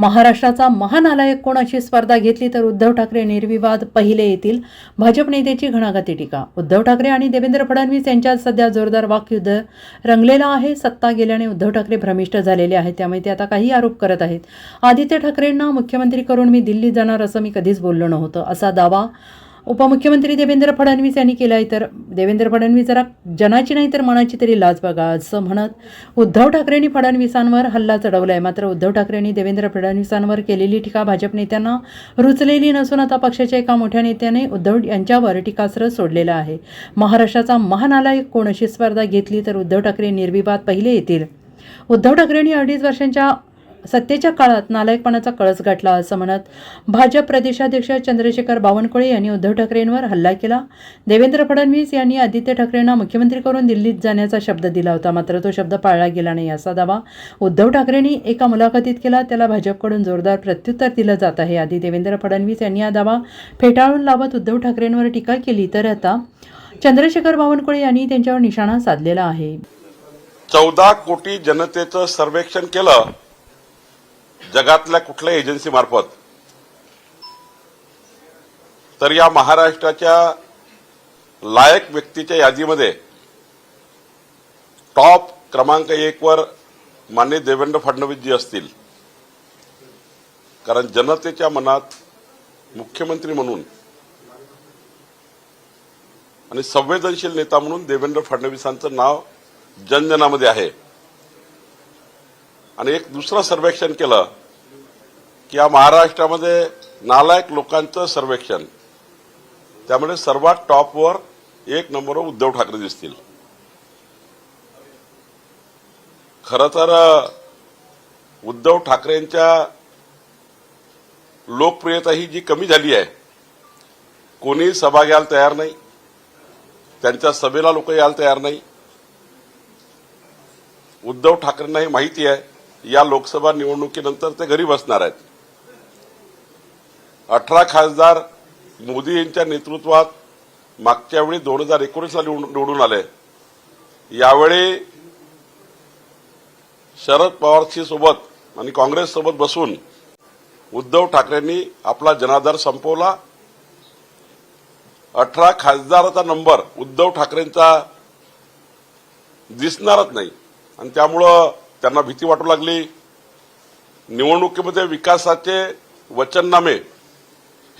महाराष्ट्राचा महानालायक कोण अशी स्पर्धा घेतली तर उद्धव ठाकरे निर्विवाद पहिले येतील? भाजप नेत्याची घणाघाती टीका. उद्धव ठाकरे आणि देवेंद्र फडणवीस यांच्यात सध्या जोरदार वाकयुद्ध रंगलेला आहे. सत्ता गेल्याने उद्धव ठाकरे भ्रमिष्ट झालेले आहेत. त्यामुळे ते आता काही आरोप करत आहेत. आदित्य ठाकरेंना मुख्यमंत्री करून मी दिल्लीत जाणार असं मी कधीच बोललो नव्हतं. असा दावा उपमुख्यमंत्री देवेंद्र फडणवीस यांनी केला आहे तर देवेंद्र फडणवीस जरा जनाची नाही तर मनाची तरी लाज बघा असं म्हणत उद्धव ठाकरेंनी फडणवीसांवर हल्ला चढवला आहे मात्र उद्धव ठाकरेंनी देवेंद्र फडणवीसांवर केलेली टीका भाजप नेत्यांना रुचलेली नसून आता पक्षाच्या एका मोठ्या नेत्याने उद्धव यांच्यावर टीकास्त्र सोडलेलं आहे. महाराष्ट्राचा महानालायक कोण अशी स्पर्धा घेतली तर उद्धव ठाकरे निर्विवाद पहिले येतील? उद्धव ठाकरेंनी अडीच वर्षांच्या सत्तेच्या काळात नालायकपणाचा कळस गाठला असं म्हणत भाजप प्रदेशाध्यक्ष चंद्रशेखर बावनकुळे यांनी उद्धव ठाकरेंवर हल्ला केला. देवेंद्र फडणवीस यांनी आदित्य ठाकरेंना मुख्यमंत्री करून दिल्लीत जाण्याचा शब्द दिला होता. मात्र तो शब्द पाळला गेला नाही असा दावा उद्धव ठाकरेंनी एका मुलाखतीत केला. त्याला भाजपकडून जोरदार प्रत्युत्तर दिलं जात आहे. आधी देवेंद्र फडणवीस यांनी हा दावा फेटाळून लावत उद्धव ठाकरेंवर टीका केली तर आता चंद्रशेखर बावनकुळे यांनी त्यांच्यावर निशाणा साधलेला आहे. चौदा कोटी जनतेचं सर्वेक्षण केलं. जगातल्या कुठल्या एजन्सी मार्फत? तर या महाराष्ट्राच्या लायक व्यक्तीच्या यादीमध्ये टॉप क्रमांक एकवर माननीय मान्य देवेंद्र फडणवीसजी असतील. कारण जनतेच्या मनात मुख्यमंत्री म्हणून आणि संवेदनशील नेता म्हणून देवेंद्र फडणवीसांचं नाव जनजनामध्ये आहे. आणि एक दुसरं सर्वेक्षण केलं की या महाराष्ट्रामध्ये नालायक लोकांचं सर्वेक्षण. त्यामुळे सर्वात टॉपवर एक नंबरवर उद्धव ठाकरे दिसतील. खर तर उद्धव ठाकरेंच्या लोकप्रियता ही जी कमी झाली आहे कोणी सभा घ्यायला तयार नाही त्यांच्या सभेला लोक यायला तयार नाही. उद्धव ठाकरेंना हे माहिती आहे या लोकसभा निवडणुकीनंतर ते घरी बसणार आहेत. अठरा खासदार मोदी यांच्या नेतृत्वात मागच्या वेळी दोन हजार एकोणीसला निवडून निवडून आले. यावेळी शरद पवारशी सोबत आणि काँग्रेस सोबत बसून उद्धव ठाकरेंनी आपला जनाधार संपवला. अठरा खासदाराचा नंबर उद्धव ठाकरेंचा दिसणारच नाही. आणि त्यामुळं त्यांना भीती वाटू लागली. निवडणुकीमध्ये विकासाचे वचननामे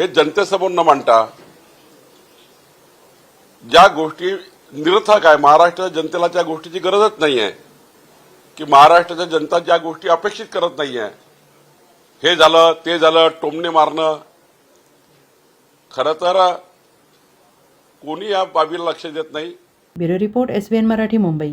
हे जनतेसमोर न मांडता ज्या गोष्टी निरर्थक आहे महाराष्ट्राच्या जनतेला त्या गोष्टीची गरजच नाही आहे की महाराष्ट्राच्या जनता ज्या गोष्टी अपेक्षित करत नाही आहे हे झालं ते झालं टोमणे मारणं. खरं तर कोणी या बाबीला लक्ष देत नाही. Bureau report S Marathi Mumbai.